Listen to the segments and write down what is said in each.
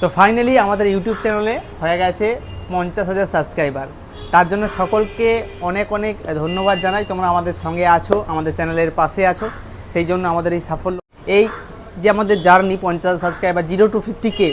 তো ফাইনালি আমাদের ইউটিউব চ্যানেলে হয়ে গেছে পঞ্চাশ হাজার সাবস্ক্রাইবার তার জন্য সকলকে অনেক অনেক ধন্যবাদ জানাই। তোমরা আমাদের সঙ্গে আছো, আমাদের চ্যানেলের পাশে আছো। সেই জন্য আমাদের এই সাফল্য, এই যে আমাদের জার্নি পঞ্চাশ সাবস্ক্রাইবার জিরো টু ফিফটি কে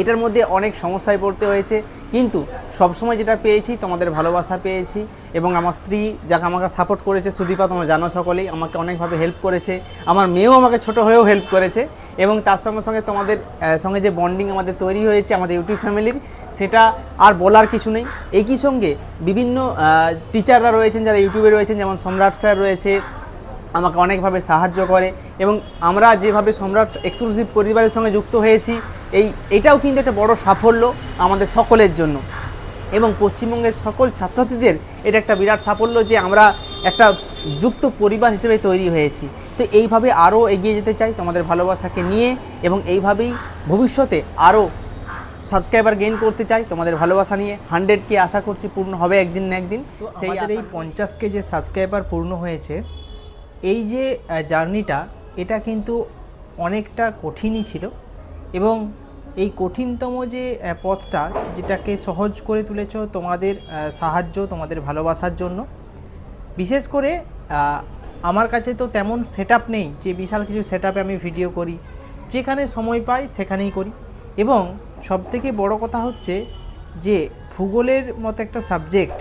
এটার মধ্যে অনেক সমস্যায় পড়তে হয়েছে। কিন্তু সবসময় যেটা পেয়েছি, তোমাদের ভালোবাসা পেয়েছি এবং আমার স্ত্রী যাকে আমাকে সাপোর্ট করেছে, সুদীপা, তোমরা জানো সকলেই, আমাকে অনেকভাবে হেল্প করেছে। আমার মেয়েও আমাকে ছোট হয়েও হেল্প করেছে এবং তার সঙ্গে সঙ্গে তোমাদের সঙ্গে যে বন্ডিং আমাদের তৈরি হয়েছে, আমাদের ইউটিউব ফ্যামিলির সেটা আর বলার কিছু নেই। একই সঙ্গে বিভিন্ন টিচাররা রয়েছেন, যারা ইউটিউবে রয়েছেন, যেমন সম্রাট স্যার রয়েছে, আমাকে অনেকভাবে সাহায্য করে এবং আমরা যেভাবে সম্রাট এক্সক্লুসিভ পরিবারের সঙ্গে যুক্ত হয়েছি এই এটাও কিন্তু একটা বড় সাফল্য আমাদের সকলের জন্য। এবং পশ্চিমবঙ্গের সকল ছাত্রছাত্রীদের এটা একটা বিরাট সাফল্য যে আমরা একটা যুক্ত পরিবার হিসেবে তৈরি হয়েছি। তো এইভাবে আরও এগিয়ে যেতে চাই তোমাদের ভালোবাসাকে নিয়ে এবং এইভাবেই ভবিষ্যতে আরও সাবস্ক্রাইবার গেইন করতে চাই তোমাদের ভালোবাসা নিয়ে। হান্ড্রেডকে আশা করছি পূর্ণ হবে একদিন না একদিন। সেই এই পঞ্চাশকে যে সাবস্ক্রাইবার পূর্ণ হয়েছে এই যে জার্নিটা এটা কিন্তু অনেকটা কঠিনই ছিল। এবং এই কঠিনতম যে পথটা যেটাকে সহজ করে তুলেছ তোমাদের সাহায্য, তোমাদের ভালোবাসার জন্য। বিশেষ করে আমার কাছে তো তেমন সেট নেই যে, বিশাল কিছু সেট আমি ভিডিও করি। যেখানে সময় পাই, সেখানেই করি। এবং সবথেকে বড় কথা হচ্ছে যে, ভূগোলের মতো একটা সাবজেক্ট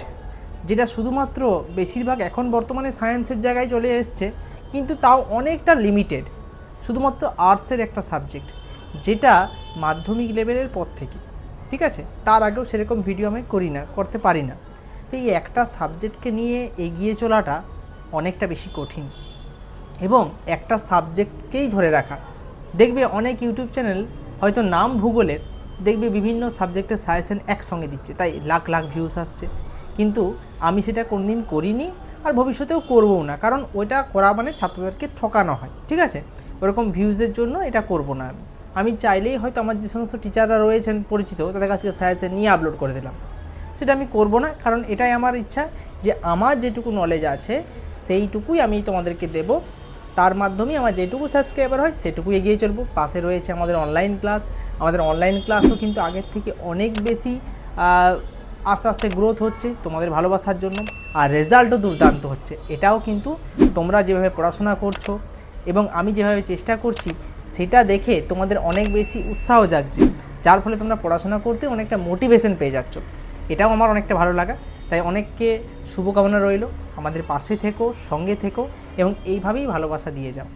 যেটা শুধুমাত্র বেশিরভাগ এখন বর্তমানে সায়েন্সের জায়গায় চলে এসছে, কিন্তু তাও অনেকটা লিমিটেড শুধুমাত্র আর্টসের একটা সাবজেক্ট যেটা মাধ্যমিক লেভেলের পর থেকে, ঠিক আছে? তার আগেও সেরকম ভিডিও আমি করি না, করতে পারি না। তো এই একটা সাবজেক্টকে নিয়ে এগিয়ে চলাটা অনেকটা বেশি কঠিন। এবং একটা সাবজেক্টকেই ধরে রাখা। দেখবে অনেক ইউটিউব চ্যানেল হয়তো নাম ভূগোলের, দেখবে বিভিন্ন সাবজেক্টের সাজেশন একসঙ্গে দিচ্ছে, তাই লাখ লাখ ভিউস আসছে। কিন্তু আমি সেটা কোনদিন করিনি আর ভবিষ্যতেও করবও না, কারণ ওইটা করা মানে ছাত্রদেরকে ঠকানো হয়, ঠিক আছে? ওরকম ভিউজের জন্য এটা করব না আমি। আমি চাইলেই হয়তো আমার যে সমস্ত টিচাররা রয়েছেন পরিচিত, তাদের কাছ থেকে সাজেশন নিয়ে আপলোড করে দিলাম। সেটা আমি করব না, কারণ এটাই আমার ইচ্ছা যে আমার যেটুকু নলেজ আছে, সেইটুকুই আমি তোমাদেরকে দেব। তার মাধ্যমে আমার যেটুকু সাবস্ক্রাইবার হয়, সেটুকু এগিয়ে চলবো। পাশে রয়েছে আমাদের অনলাইন ক্লাস আমাদের অনলাইন ক্লাসও কিন্তু আগের থেকে অনেক বেশি আস্তে আস্তে গ্রোথ হচ্ছে, তোমাদের ভালোবাসার জন্য। আর রেজাল্টও দুর্দান্ত হচ্ছে। এটাও কিন্তু তোমরা যেভাবে পড়াশোনা করছ এবং আমি যেভাবে চেষ্টা করছি সেটা দেখে তোমাদের অনেক বেশি উৎসাহ জাগছে। যার ফলে তোমরা পড়াশোনা করতে অনেকটা মোটিভেশন পেয়ে যাচ্ছ। এটাও আমার অনেকটা ভালো লাগা। তাই অনেককে শুভকামনা রইল। আমাদের পাশে থেকো, সঙ্গে থেকো এবং এইভাবেই ভালোবাসা দিয়ে যাও।